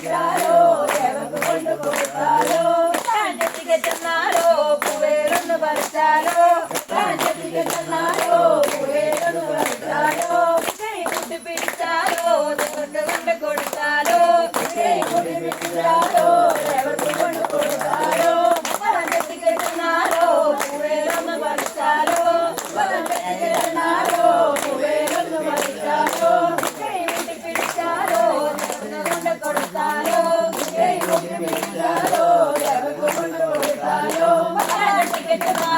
చేస్తారో దేవకు కొండు పోతారో తాండెత్తిగెత్తున్నారో పువేరును పరుస్తారో Thank you.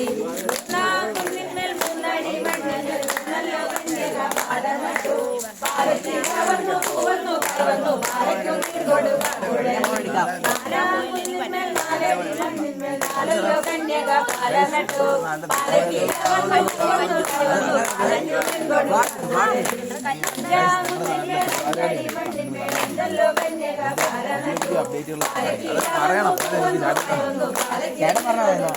Palakki പറയണം ചേട്ടൻ പറഞ്ഞോ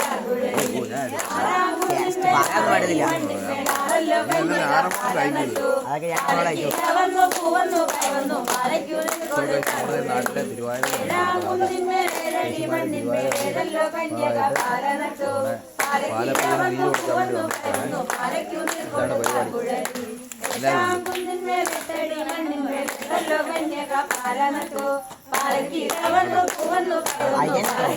പറയാൻ പാടില്ല അതൊക്കെ ഞാൻ അവിടെ നാട്ടിലെ തിരുവായൂർ പാലപ്പൂവിന് നീര് കൊടുക്കാൻ വേണ്ടി വന്നതാണ് പരിപാടി അയക്കാം,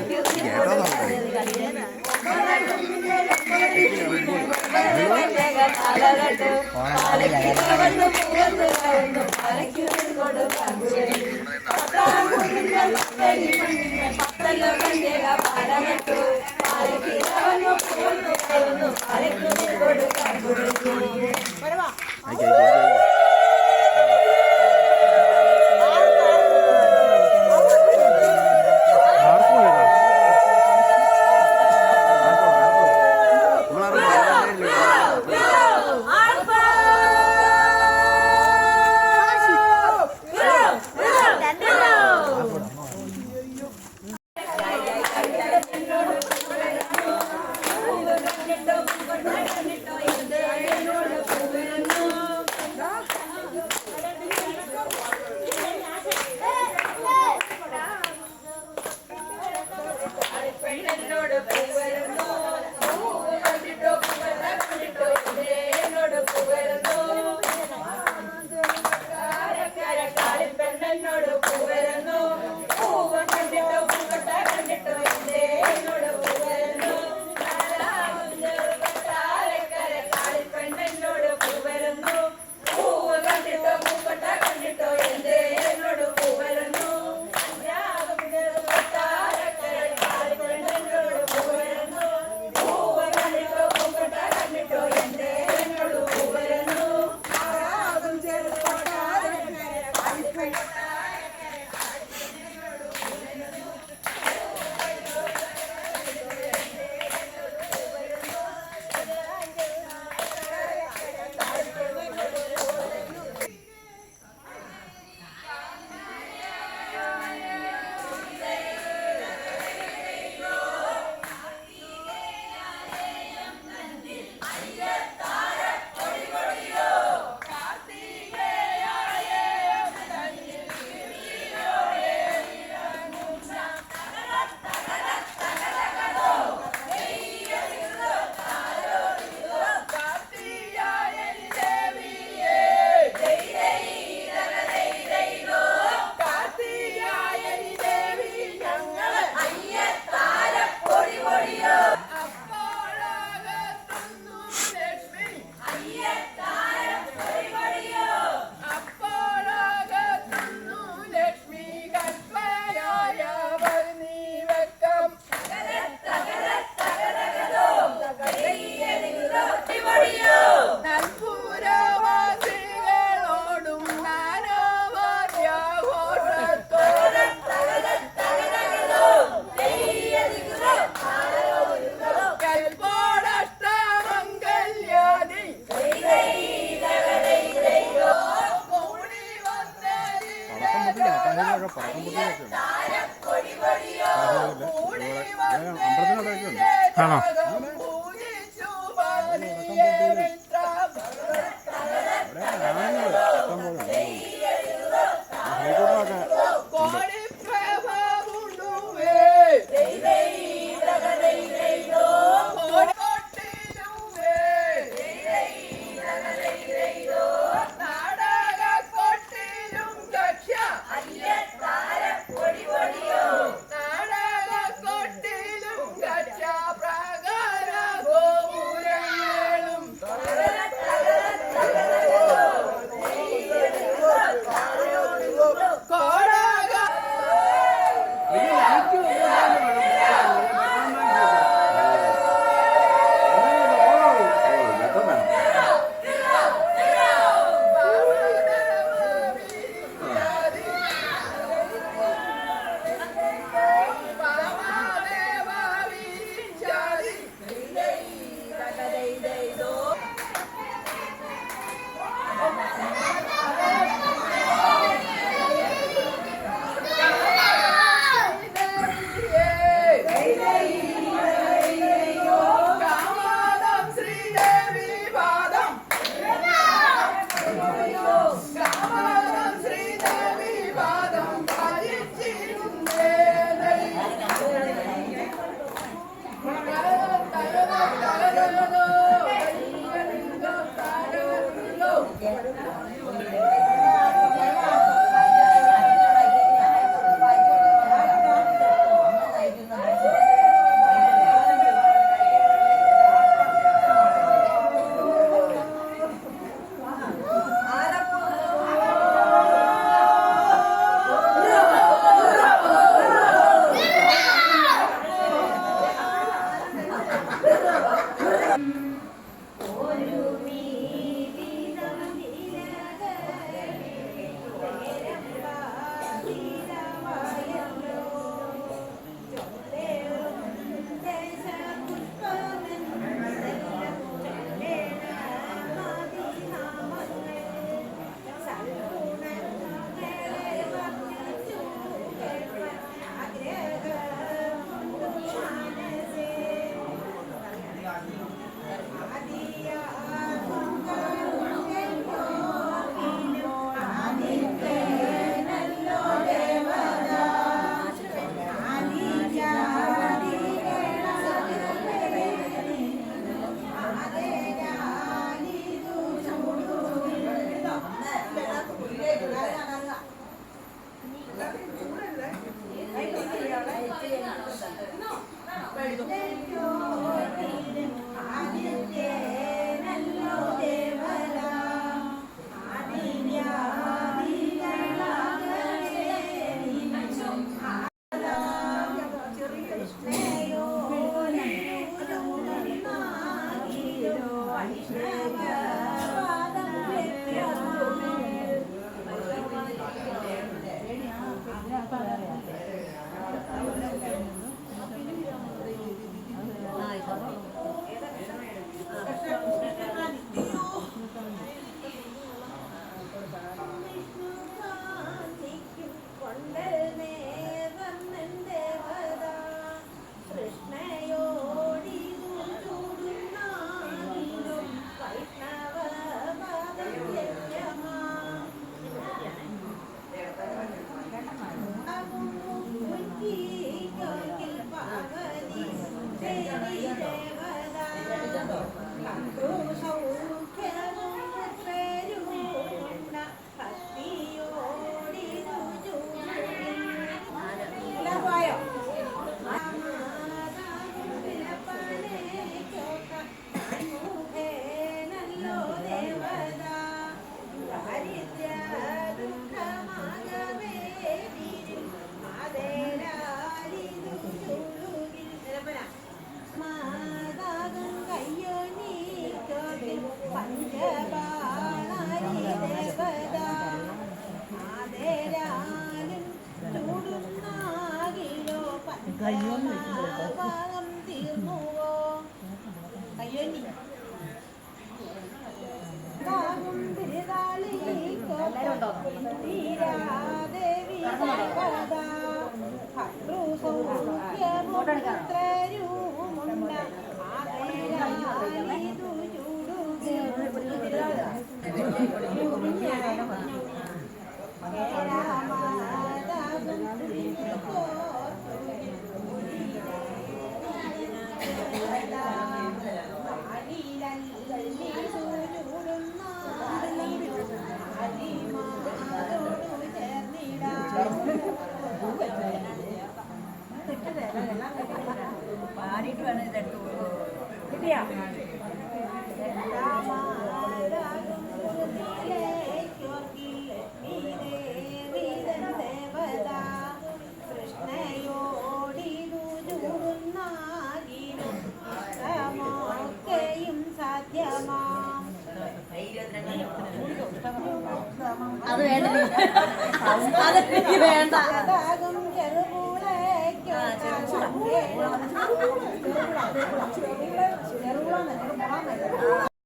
അത് വേണ്ട. അത് എനിക്ക് ചെറുകുളം ചെറുകുളം